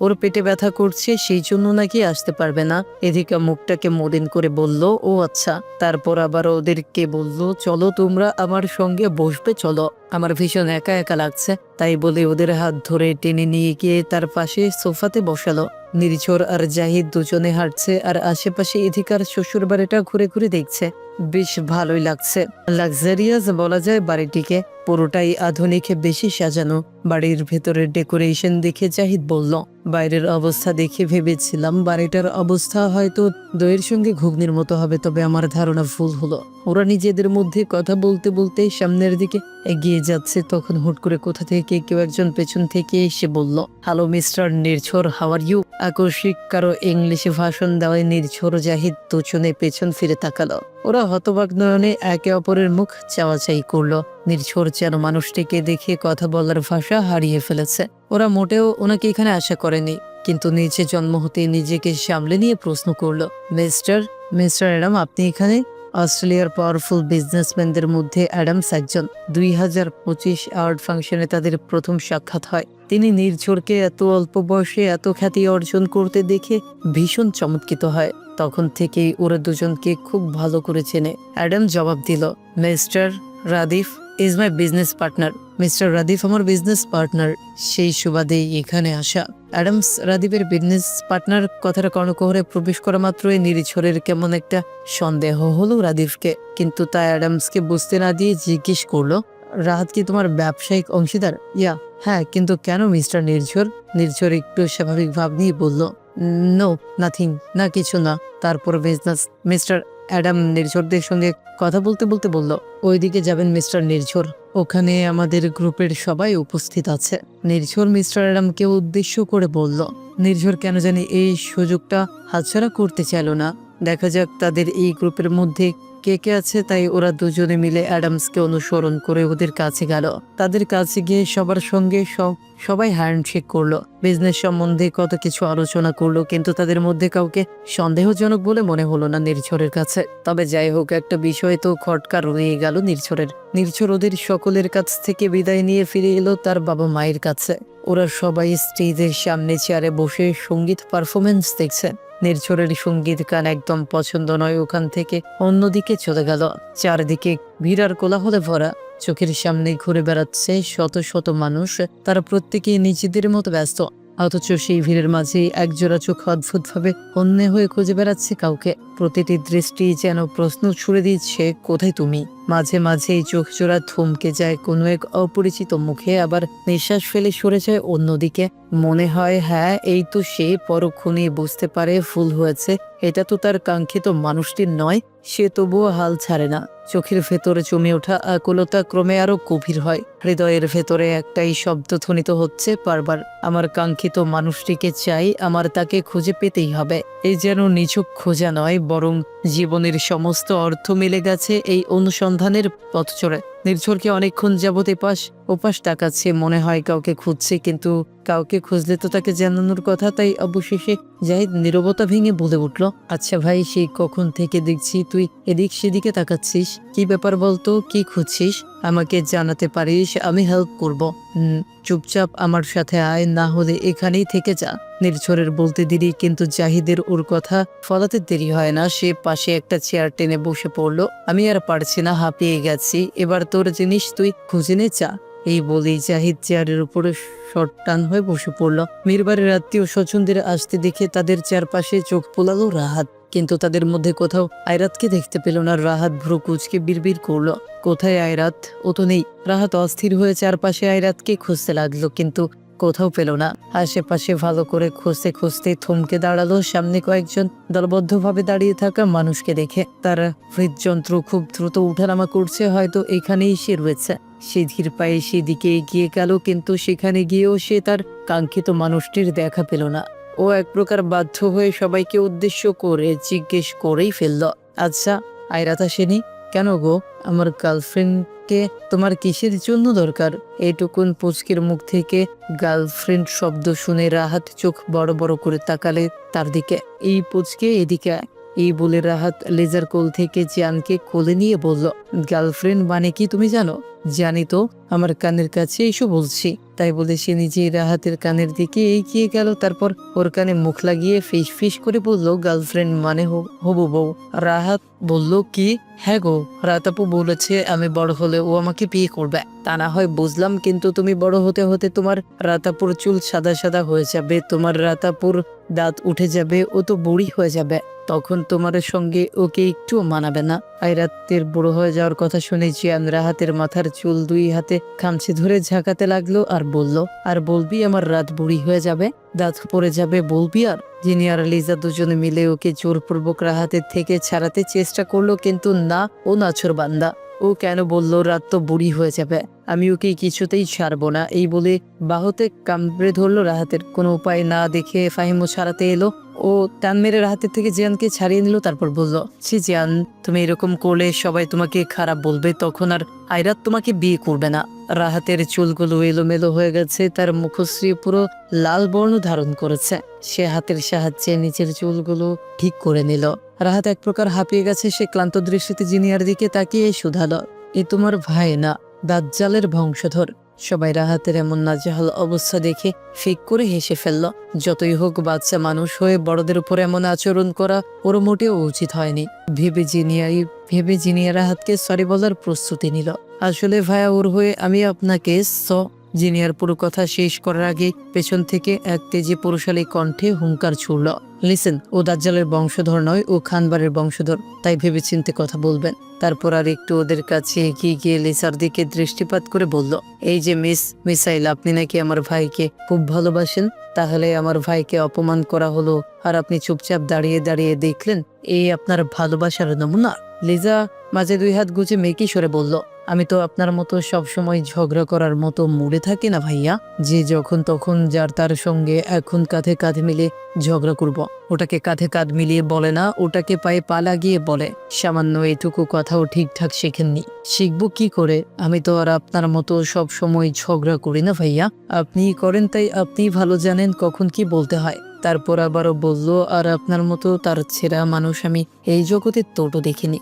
ওর পেটে ব্যথা করছে, সেই জন্য নাকি আসতে পারবে না। এদিকে মুখটাকে মলিন করে বলল, ও আচ্ছা। তারপর আবার ওদেরকে বলল, চলো তোমরা আমার সঙ্গে বসবে, চলো। আমার ভীষণ একা একা লাগছে। তাই বলে ওদের হাত ধরে টেনে নিয়ে গিয়ে তার পাশে সোফাতে বসালো। নিরিঝর আর জাহিদ দুজনে হাঁটছে আর আশেপাশে এদিকার শ্বশুর বাড়িটা ঘুরে ঘুরে দেখছে। বেশ ভালোই লাগছে। লাক্সারিয়াস বলা যায় বাড়িটিকে। পুরোটাই আধুনিক, বেশি সাজানো। বাড়ির ভেতরের ডেকোরেশন দেখে জাহিদ বলল, বাইরের অবস্থা দেখে ভেবেছিলাম বাড়িটার অবস্থা হয়তো দইয়ের সঙ্গে ঘুগনির মতো হবে, তবে আমার ধারণা ভুল হলো। ওরা নিজেদের মধ্যে কথা বলতে বলতে সামনের দিকে এগিয়ে যাচ্ছে, তখন হুট করে কোথা থেকে কেউ একজন পেছন থেকে এসে বলল hello mister Nirjhar how are you আকস্মিক কারও ইংলিশে ভাষণ দেওয়ায় নির্ঝর জাহিদ দুজনে পেছন ফিরে তাকালো। ওরা হতবাক নয়নে একে অপরের মুখ চাওয়াচাই করল। নির্ঝর যেন মানুষটিকে দেখে কথা বলার ভাষা হারিয়ে ফেলেছে। ওরা মোটেও ওনাকে এখানে আশা করেনি, কিন্তু নিচে জন্ম হতে নিজেকে সামলে নিয়ে প্রশ্ন করল মিস্টার মিস্টার অ্যাডাম আপনি এখানে? অস্ট্রেলিয়ার পাওয়ারফুল বিজনেসম্যানদের মধ্যে অ্যাডামস একজন। দুই হাজার পঁচিশ আওয়ার্ড ফাংশনে তাদের প্রথম সাক্ষাৎ হয়। তিনি নির্ঝরকে এত অল্প বয়সে এত খ্যাতি অর্জন করতে দেখে ভীষণ চমৎকৃত হয়। তখন থেকেই ওরা দুজনকে খুব ভালো করে চেনে। অ্যাডাম জবাব দিল, mister Radif is my business partner mister Radif আমার বিজনেস পার্টনার সেই সুবাদেই এখানে আসা। অ্যাডামস রাদীপের বিজনেস পার্টনার কথাটা কর্ণকোহরে প্রবেশ করা মাত্রই নিরিছরের কেমন একটা সন্দেহ হলো রাদীপকে কিন্তু তা অ্যাডামসকে বুঝতে না দিয়ে জিজ্ঞেস করল, রাহাত কি তোমার ব্যবসায়িক অংশীদার? ইয়া হ্যাঁ কিন্তু কেন মিস্টার নির্ঝর? নির্ঝর একটু স্বাভাবিক ভাব নিয়ে বলল নো নাথিং না কিছু না। তারপর বিজনেস মিস্টার অ্যাডাম নির্ঝরদের সঙ্গে কথা বলতে বলতে বলল, ওইদিকে যাবেন মিস্টার নির্ঝর। ওখানে আমাদের গ্রুপের সবাই উপস্থিত আছে। নির্ঝর মিস্টার অ্যাডামকে উদ্দেশ্য করে বলল, নির্ঝর কেন জানি এই সুযোগটা হাতছাড়া করতে চাইল না। দেখা যাক তাদের এই গ্রুপের মধ্যে কে কে আছে, তাই ওরা দুজনে মিলে অ্যাডামসকে অনুসরণ করে ওদের কাছে গেল। তাদের কাছে গিয়ে সবার সঙ্গে সব, সবাই হ্যান্ডশেক করল। বিজনেস সম্বন্ধে কত কিছু আলোচনা করল, কিন্তু তাদের মধ্যে কাউকে সন্দেহজনক বলে মনে হলো না নির্ঝরের কাছে। তবে যাই হোক, একটা বিষয় তো খটকা রয়ে গেল নির্ঝরের। নির্ঝর ওদের সকলের কাছ থেকে বিদায় নিয়ে ফিরে এলো তার বাবা মায়ের কাছে। ওরা সবাই স্টেজের সামনে চেয়ারে বসে সংগীত পারফরমেন্স দেখছে। নির্ঝরের সংগীত গান একদম পছন্দ নয়, ওখান থেকে অন্যদিকে চলে গেল। চারদিকে ভিড়ার কোলাহলে ভরা, চোখের সামনে ঘুরে বেড়াচ্ছে শত শত মানুষ, তারা প্রত্যেকেই নিজেদের মতো ব্যস্ত। অথচ সেই ভিড়ের মাঝে একজোড়া চোখ অদ্ভুতভাবে অন্য হয়ে খুঁজে বেড়াচ্ছে কাউকে। প্রতিটি দৃষ্টি যেন প্রশ্ন ছুড়ে দিচ্ছে, কোথায় তুমি? মাঝে মাঝে এই চোখ জোড়া থমকে যায়, কোনো এক অপরিচিত মুখে আবার নিঃশ্বাস ফেলে সরে যায় অন্যদিকে। মনে হয় হ্যাঁ এই তো সে পরক্ষণে বুঝতে পারে ভুল হয়েছে। এটা তো তার কাঙ্ক্ষিত মানুষটির নয়, সে তবুও হাল ছাড়ে না। চোখের ভেতরে জমে ওঠা আকুলতা ক্রমে আরও গভীর হয়। হৃদয়ের ভেতরে একটাই শব্দ ধ্বনিত হচ্ছে বারবার। আমার কাঙ্ক্ষিত মানুষটিকে চাই, আমার তাকে খুঁজে পেতেই হবে। এই যেন নিছক খোঁজা নয়, বরং জীবনের সমস্ত অর্থ মিলে গেছে এই অনুসন্ধানের পথ চড়ে নির্ঝরকে অনেকক্ষণ যাবৎ এপাশ ওপাশ তাকাচ্ছে, মনে হয় কাউকে খুঁজছে, কিন্তু কাউকে খুঁজলে তো তাকে জানানোর কথা, তাই অবশেষে জাহিদ নিরবতা ভেঙে বলে উঠল আচ্ছা ভাই, সেই কখন থেকে দেখছি তুই এদিক সেদিকে তাকাচ্ছিস? কি ব্যাপার বলতো? কি খুঁজছিস? আমাকে জানাতে পারিস, আমি হেল্প করব। চুপচাপ আমার সাথে আয়, না হলে এখানেই থেকে যা। নির্ঝরের বলতে দেরি, কিন্তু জাহিদের ওর কথা ফলাতে দেরি হয় না। সে পাশে একটা চেয়ার টেনে বসে পড়ল। আমি আর পারছি না, হাঁপিয়ে গেছি। এবার তোর জিনিস তুই খুঁজে নে চা এই বলেই জাহিদ চেয়ারের উপরে শট টান হয়ে বসে পড়ল। মিরবারের আত্মীয় স্বজনদের আসতে দেখে তাদের চারপাশে চোখ পোলালো রাহাত। কিন্তু তাদের মধ্যে কোথাও আয়রাতকে দেখতে পেল না। রাহাত ভ্রু কুচকে বিড়বিড় করল। কোথায় আয়রাত? ও তো নেই। রাহাত অস্থির হয়ে চারপাশে আয়রাতকে খুঁজতে লাগল, কিন্তু কোথাও পেল না। আশেপাশে ভালো করে খুঁজতে খুঁজতে থমকে দাঁড়াল সামনে কয়েকজন দলবদ্ধভাবে দাঁড়িয়ে থাকা মানুষকে দেখে। তার হৃদযন্ত্র খুব দ্রুত উঠানামা করছে, হয়তো এখানেই সে রয়েছে। সে ধীর পায়ে সেদিকে এগিয়ে গেল, কিন্তু সেখানে গিয়েও সে তার কাঙ্ক্ষিত মানুষটির দেখা পেল না। ও এক প্রকার বাধ্য হয়ে সবাইকে উদ্দেশ্য করে জিজ্ঞেস করেই ফেলল আচ্ছা আয়রাত আসেনি? কেন গো? আমার গার্লফ্রেন্ডকে তোমার কিসের জন্য দরকার? এইটুকুন পুচকির মুখ থেকে গার্লফ্রেন্ড শব্দ শুনে রাহাত চোখ বড় বড় করে তাকালে তার দিকে। এই পুচকে এদিকে এই বলে রাহাত লেজার কোল থেকে জিয়ানকে কোলে নিয়ে বলল, গার্লফ্রেন্ড মানে কি তুমি জানো? জানি তো, আমার কানের কাছে এসো বলছি। তাই বলে সে নিজেই রাহাতের কানের দিকে এগিয়ে গেল, তারপর ওর কানে মুখ লাগিয়ে ফিস ফিস করে বলল গার্লফ্রেন্ড মানে হবু বউ। রাহাত বলল, কি? হ্যাঁ গো, রাতাপু বলেছে আমি বড় হলে ও আমাকে বিয়ে করবে। তা না হয় বুঝলাম, কিন্তু তুমি বড় হতে হতে তোমার রাতাপুর চুল সাদা সাদা হয়ে যাবে, তোমার রাতাপুর দাঁত উঠে যাবে, ও তো বুড়ি হয়ে যাবে। তখন তোমার সঙ্গে ওকে একটুও মানাবে না। আইরাতের বুড়ো হয়ে যাওয়ার কথা শুনে জিয়ান রাহাতের মাথার চুল দুই হাতে খামচে ধরে ঝাঁকাতে লাগল আর বলল, আর বলবি আমার রাত বুড়ি হয়ে যাবে? দাঁত পড়ে যাবে বলবি আর? যিনি আর লিজা দুজনে মিলে ওকে জোরপূর্বক রাহাতের থেকে ছাড়াতে চেষ্টা করল, কিন্তু না, ও নাছর বান্দা। ও কেন বলল, রাত তো বুড়ি হয়ে যাবে। আমি ওকে কিছুতেই ছাড়বো না। এই বলে বাহুতে কামড়ে ধরলো রাহাতের। কোনো উপায় না দেখে ফাহিমও ছাড়াতে এলো। ও টান মেরে রাহাতের থেকে জিয়ানকে ছাড়িয়ে নিল, তারপর বলল, ছি জিয়ান, তুমি এরকম করলে সবাই তোমাকে খারাপ বলবে, তখন আর আইরাত তোমাকে বিয়ে করবে না। রাহাতের চুলগুলো এলোমেলো হয়ে গেছে, তার মুখশ্রী পুরো লাল বর্ণ ধারণ করেছে। সে হাতের সাহায্যে নিচের চুলগুলো ঠিক করে নিল। রাহাত এক প্রকার হাঁপিয়ে গেছে, সে ক্লান্ত দৃষ্টিতে জিনিয়ার দিকে তাকিয়ে শুধালো, এ তোমার ভাই না। দাজ্জালের বংশধর। সবাই রাহাতের এমন নাজেহাল অবস্থা দেখে ফেক করে হেসে ফেলল, যতই হোক বাচ্চা মানুষ হয়ে বড়দের উপর এমন আচরণ করা ওর মোটেও উচিত হয়নি। ভেবে জিনিয়াই, ভেবে জিনিয়া রাহাতকে সরি বলার প্রস্তুতি নিল। আসলে ভায়া ওর হয়ে আমি আপনাকে স জিনিয়ার পুরো কথা শেষ করার আগে পেছন থেকে এক তেজে পুরুষালী কণ্ঠে হুঙ্কার ছুড়ল। লিসেন, ও দাজ্জালের বংশধর নয়, ও খানবারের বংশধর, তাই ভেবেচিন্তে কথা বলবেন। তারপর আর একটু ওদের কাছে এগিয়ে গিয়ে লিসার দিকে দৃষ্টিপাত করে বলল, এই যে মিস, মিসাইল, আপনি নাকি আমার ভাইকে খুব ভালোবাসেন? তাহলে আমার ভাইকে অপমান করা হলো, আর আপনি চুপচাপ দাঁড়িয়ে দাঁড়িয়ে দেখলেন, এই আপনার ভালোবাসার নমুনা। লিজা মাঝে দুই হাত গুজে মেকি সরে বলল আমি তো আপনার মতো সব সময় ঝগড়া করার মতো মুড়ে থাকি না ভাইয়া। যে যখন তখন যার তার সঙ্গে এখন কাঁধে কাঁধে মিলে ঝগড়া করব। ওটাকে কাঁধে কাঁধ মিলিয়ে বলে না, ওটাকে পায়ে পা লাগিয়ে বলে। সামান্য এটুকু কথাও ঠিকঠাক শেখেননি। শিখব কি করে? আমি তো আর আপনার মতো সব সময় ঝগড়া করি না ভাইয়া। আপনি করেন, তাই আপনি ভালো জানেন কখন কি বলতে হয়। তারপর আবারও বলল, আর আপনার মতো তার ছেঁড়া মানুষ আমি এই জগতে তোটো দেখিনি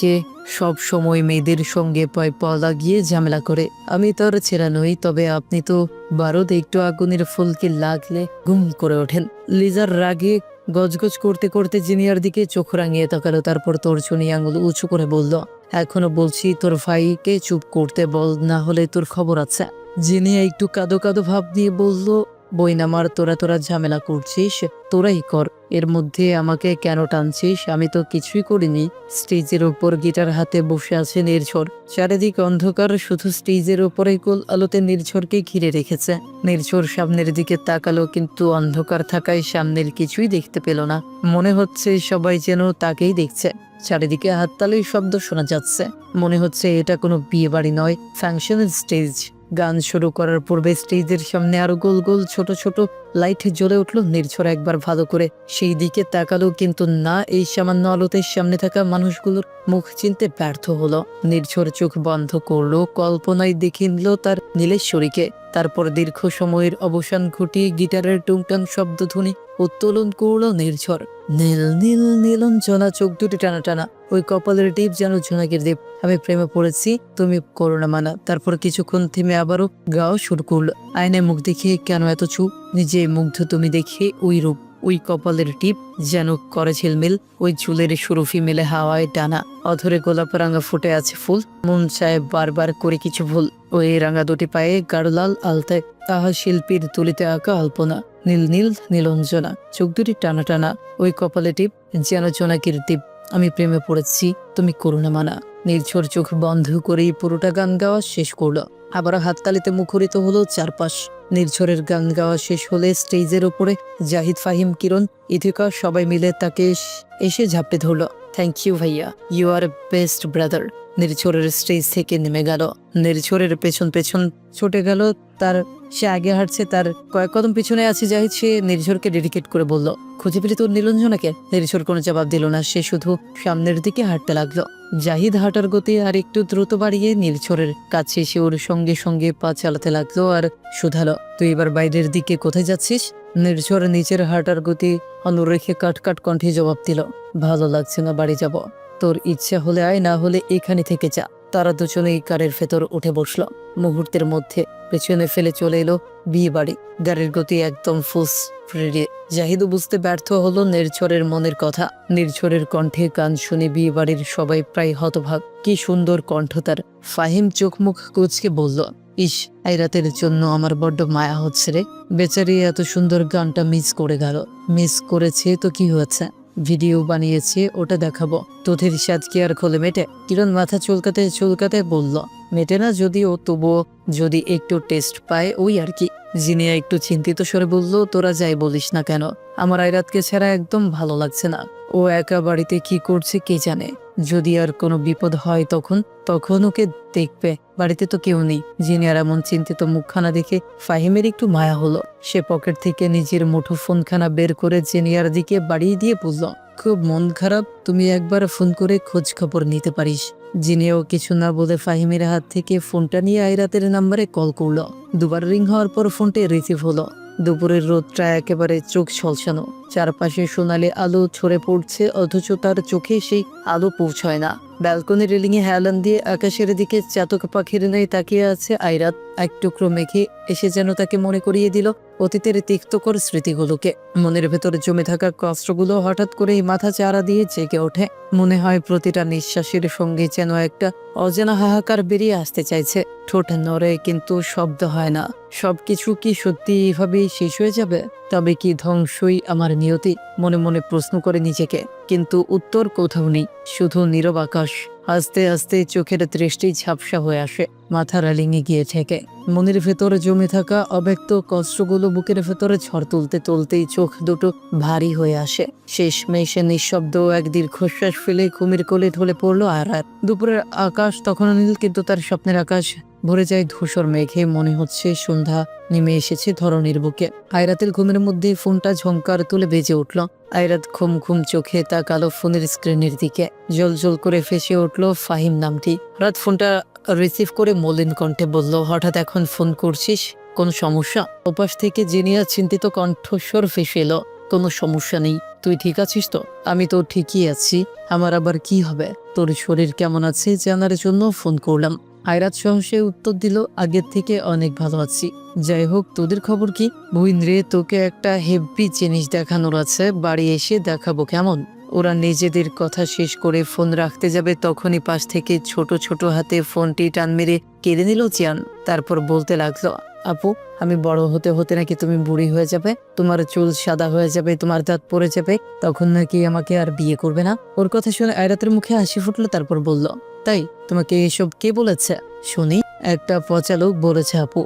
যে সব সময় মেয়েদের সঙ্গে পয় পা লাগিয়ে ঝামেলা করে। আমি তার ছেঁড়া নই, তবে আপনি তো বারোদ একটু আগুনের ফুলকে লাগলে ঘুম করে ওঠেন। লিজার রাগে গজগজ করতে করতে জিনিয়ার দিকে চোখ রাঙিয়ে তাকালো, তারপর তোর চুনি আঙুল উঁচু করে বলল, এখনও বলছি তোর ভাইকে চুপ করতে বল, না হলে তোর খবর আছে। জিনিয়া একটু কাদো কাদো ভাব নিয়ে বলল বইনামার তোরা তোরা ঝামেলা করছিস, তোরাই কর। এর মধ্যে আমাকে কেন টানছিস? আমি তো কিছুই করিনি। স্টেজের ওপর গিটার হাতে বসে আছে নির্ঝর। চারিদিক অন্ধকার, শুধু স্টেজের ওপরে গোল আলোতে নির্ঝরকে ঘিরে রেখেছে। নির্ঝর সামনের দিকে তাকালো, কিন্তু অন্ধকার থাকায় সামনের কিছুই দেখতে পেল না। মনে হচ্ছে সবাই যেন তাকেই দেখছে। চারিদিকে হাততালির শব্দ শোনা যাচ্ছে। মনে হচ্ছে এটা কোনো বিয়ে বাড়ি নয়, ফাংশনের স্টেজ। গান শুরু করার পূর্বে স্টেজের সামনে আরও গোল গোল ছোট ছোট লাইট জ্বলে উঠল, নির্ঝর একবার ভালো করে। সেই দিকে তাকালো কিন্তু না এই সামান্য আলোতে সামনে থাকা মানুষগুলোর মুখ চিনতে ব্যর্থ হলো। নির্ঝর চোখ বন্ধ করল, কল্পনায় দেখে নিল তার নীলেশ্বরীকে। তারপর দীর্ঘ সময়ের অবসান ঘটিয়ে গিটারের টুংটাং শব্দধ্বনি উত্তোলন করল নির্ঝর। নীল নীল, নীলঞ্জনা, চোখ দুটি টানা টানা ওই কপালের টিপ যেন ঝোনাকের দ্বীপ আমি প্রেমে পড়েছি, তুমি করো না মানা। তারপর কিছুক্ষণ থেমে আবারও গাও শুরু করল। আয়নায় মুখ দেখে কেন এত চুপ? নিজে মুগ্ধ তুমি দেখে ওই রূপ, ওই কপালের টিপ যেন করে ঝিলমিল। ওই চুলের সুরফি মেলে হাওয়ায় টানা। অধরে গোলাপ রাঙা ফুটে আছে ফুল। মন চায় বারবার করে কিছু ভুল। ওই রাঙা দুটি পায়ে গাঢ়লাল আলতায় তাহা শিল্পীর তুলিতে আঁকা আলপনা। নীল নীল, নীলঞ্জনা। চোখ দুটি টানা টানা। ওই কপালে টিপ যেন জোনাকির টিপ আমি প্রেমে পড়েছি, তুমি করুণা মানা। নির্ঝর চোখ বন্ধ করেই পুরোটা গান গাওয়া শেষ করল। আবার হাততালিতে মুখরিত হলো চারপাশ। নির্ঝরের গান গাওয়া শেষ হলে স্টেজের ওপরে জাহিদ, ফাহিম, কিরণ, ইথিকা সবাই মিলে তাকে এস- এসে ঝাঁপে ধরল। থ্যাংক ইউ ভাইয়া। ইউ আর বেস্ট ব্রাদার নির্ঝরের স্টেজ থেকে নেমে গেল। নির্ঝরের পেছন পেছন ছুটে গেল। তার সে আগে হাঁটছে, তার কয়েক কদম পিছনে আছে জাহিদ। সে নির্ঝরকে ডেডিকেট করে বলল, খুঁজে পেলে তোর নীলঞ্জনাকে নির্ঝর কোনো জবাব দিল না। সে শুধু সামনের দিকে হাঁটতে লাগল। জাহিদ হাঁটার গতি আর একটু দ্রুত বাড়িয়ে নির্ঝরের কাছে এসে ওর সঙ্গে সঙ্গে পা চালাতে লাগল আর শুধালো, তুই এবার বাইরের দিকে কোথায় যাচ্ছিস? নির্ঝর নিচের হাঁটার গতি অনুরেখে কাট কাট কণ্ঠে জবাব দিল, ভালো লাগছে না, বাড়ি যাব। তোর ইচ্ছা হলে আয়, না হলে এখানে থেকে যা। তারা দুজনেই কারের ভেতর উঠে বসল। মুহূর্তের মধ্যে পেছনে ফেলে চলে এলো বিয়ে বাড়ি। গাড়ির গতি একদম ফুস ফ্রেডে জাহিদও বুঝতে ব্যর্থ হলো নির্ঝরের মনের কথা। নির্ঝরের কণ্ঠে গান শুনে বিয়ে বাড়ির সবাই প্রায় হতভাগ। কি সুন্দর কণ্ঠ তার। ফাহিম চোখ মুখ কুচকে বলল, ইস, এই রাতের জন্য আমার বড্ড মায়া হচ্ছে রে। বেচারি এত সুন্দর গানটা মিস করে গেল। মিস করেছে তো কি হয়েছে? ভিডিও বানিয়েছি, ওটা দেখাবো। তোদের সাজকে কি আর খোলে মেটে? কিরণ মাথা চুলকাতে চুলকাতে বলল, মেটে না যদিও, তবুও যদি একটু টেস্ট পায়, ওই আর কি। জিনিয়া একটু চিন্তিত স্বরে বলল, তোরা যাই বলিস না কেন? আমার আইরাতকে ছাড়া একদম ভালো লাগছে না। ও একা বাড়িতে কি করছে কে জানে? যদি আর কোনো বিপদ হয় তখন তখন ওকে দেখবে। বাড়িতে তো কেউ নেই। জিনিয়ার এমন চিন্তিত মুখখানা দেখে ফাহিমের একটু মায়া হলো। সে পকেট থেকে নিজের মুঠো ফোনখানা বের করে জেনিয়ার দিকে বাড়িয়ে দিয়ে বলল, খুব মন খারাপ, তুমি একবার ফোন করে খোঁজ খবর নিতে পারিস। জিনিয়াও কিছু না বলে ফাহিমের হাত থেকে ফোনটা নিয়ে আইরাতের নাম্বারে কল করল। দুবার রিং হওয়ার পর ফোনটি রিসিভ হলো। দুপুরের রোদটা একেবারে চোখ ঝলসানো চারপাশে সোনালি আলো ছড়ে পড়ছে, অথচ তার চোখে সেই আলো পৌঁছয় না। ব্যালকনি রেলিংয়ে হেলান দিয়ে আকাশের দিকে চাতক পাখির নেই তাকিয়ে আছে আইরাত। এক টুকরো মেঘে এসে যেন তাকে মনে করিয়ে দিল অতীতের তিক্তকর স্মৃতিগুলোকে। মনের ভেতর জমে থাকা কষ্টগুলো হঠাৎ করেই মাথা চারা দিয়ে জেগে ওঠে। মনে হয় প্রতিটা নিঃশ্বাসের সঙ্গে যেন একটা অজানা হাহাকার বেরিয়ে আসতে চাইছে। ঠোঁট নড়ে কিন্তু শব্দ হয় না। সবকিছু কি সত্যি এভাবেই শেষ হয়ে যাবে? তবে কি ধ্বংসই আমার নিয়তি? মনে মনে প্রশ্ন করে নিজেকে। কিন্তু উত্তর কোথাও নেই। শুধু নীরব আকাশ। আস্তে আস্তে চোখের দৃষ্টি ঝাপসা হয়ে আসে। মাথা রালিঙে গিয়ে ঠেকে। মনের ভেতরে জমে থাকা অব্যক্ত কষ্টগুলো বুকের ভেতরে ঝড় তুলতে তুলতেই চোখ দুটো ভারী হয়ে আসে। শেষ মেশে নিঃশব্দ এক দীর্ঘশ্বাস ফেলে কুমির কোলে ঢলে পড়ল আর আর দুপুরের আকাশ তখনও নীল, কিন্তু তার স্বপ্নের আকাশ ভরে যায় ধূসর মেঘে, মনে হচ্ছে সন্ধ্যা নেমে এসেছে ধরনের বুকে। আয়রাতের ঘুমের মধ্যে ফোনটা ঝংকার তুলে বেজে উঠল। আয়রাত ঘুম ঘুম চোখে তাকালো ফোনের স্ক্রিনের দিকে। জল জল করে ফেসে উঠল ফাহিম নামটি। রাত ফোনটা রিসিভ করে মলিন কণ্ঠে বলল, হঠাৎ এখন ফোন করছিস? কোন সমস্যা? ওপাশ থেকে জিনিয়া চিন্তিত কণ্ঠস্বর ফেসে এলো, কোনো সমস্যা নেই, তুই ঠিক আছিস তো? আমি তো ঠিকই আছি, আমার আবার কি হবে? তোর শরীর কেমন আছে জানার জন্য ফোন করলাম। আয়রাত সহসে উত্তর দিল, আগের থেকে অনেক ভালো আছি। যাই হোক, তোদের খবর কি? বহিন রে তোকে একটা হেভি জিনিস দেখানোর আছে। বাড়ি এসে দেখাবো কেমন? ওরা নিজেদের কথা শেষ করে ফোন রাখতে যাবে, তখনই পাশ থেকে ছোট ছোট হাতে ফোনটি টান মেরে কেড়ে নিল চিয়ান। তারপর বলতে লাগল, আপু, আমি বড় হতে হতে নাকি তুমি বুড়ি হয়ে যাবে? তোমার চুল সাদা হয়ে যাবে, তোমার দাঁত পড়ে যাবে। তখন নাকি আমাকে আর বিয়ে করবে না? ওর কথা শুনে আয়রাতের মুখে হাসি ফুটলো, তারপর বলল তাই তোমাকে এসব কে বলেছে? শুনি, একটা পচা লোক বলেছে আপু।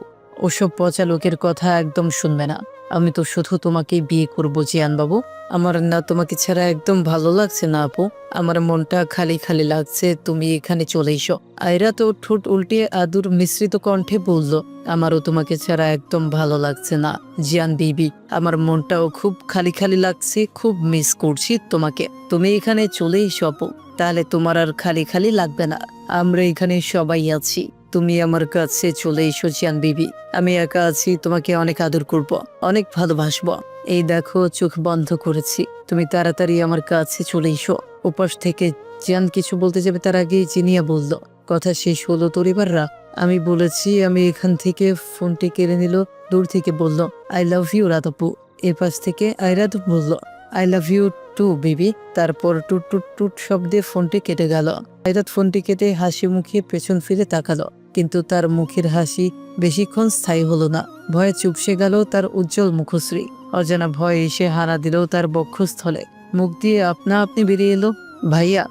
ওসব পচা লোকের কথা একদম শুনবে না। আমি তো শুধু তোমাকেই বিয়ে করব জিয়ান বাবু আমার না তোমাকে ছাড়া একদম ভালো লাগছে না আপু। আমার মনটা খালি খালি লাগছে, তুমি এখানে চলে এসো। আয়রা তো ঠোঁট উল্টিয়ে আদুর মিশ্রিত কণ্ঠে বলল, আমারও তোমাকে ছাড়া একদম ভালো লাগছে না, জিয়ান বিবি। আমার মনটাও খুব খালি খালি লাগছে, খুব মিস করছি তোমাকে। তুমি এখানে চলে এসো আপু। তাহলে তোমার আর খালি খালি লাগবে না। আমরা এখানে সবাই আছি। তুমি আমার কাছে চলে এসো জিয়ান বিবি। আমি একা আছি, তোমাকে অনেক আদর করব, অনেক ভালোবাসবো। এই দেখো, চোখ বন্ধ করেছি। তুমি তাড়াতাড়ি আমার কাছে চলে এসো। উপাস থেকে জিয়ান কিছু বলতে যাবে তার আগেই চিনিয়া বলল, কথা শেষ হলো তোর আমি বলেছি, আমি এখান থেকে ফোনটি কেড়ে নিল, দূর থেকে বলল আই লাভ ইউ রাতপু এর পাশ থেকে আইরাত বলল I love you too, baby. তারপর টুট টুট টুট শব্দে ফোনটি কেটে গেল। হায়রাত ফোনটি কেটে হাসি মুখে পেছন ফিরে তাকালো। কিন্তু তার মুখের হাসি বেশিক্ষণ স্থায়ী হলো না। ভয়ে চুপসে গেল তার উজ্জ্বল মুখশ্রী। অজানা ভয় এসে হারা দিল তার বক্ষস্থলে। মুখ দিয়ে, আপনা, আপনি বেরিয়ে এলো? ভাইয়া।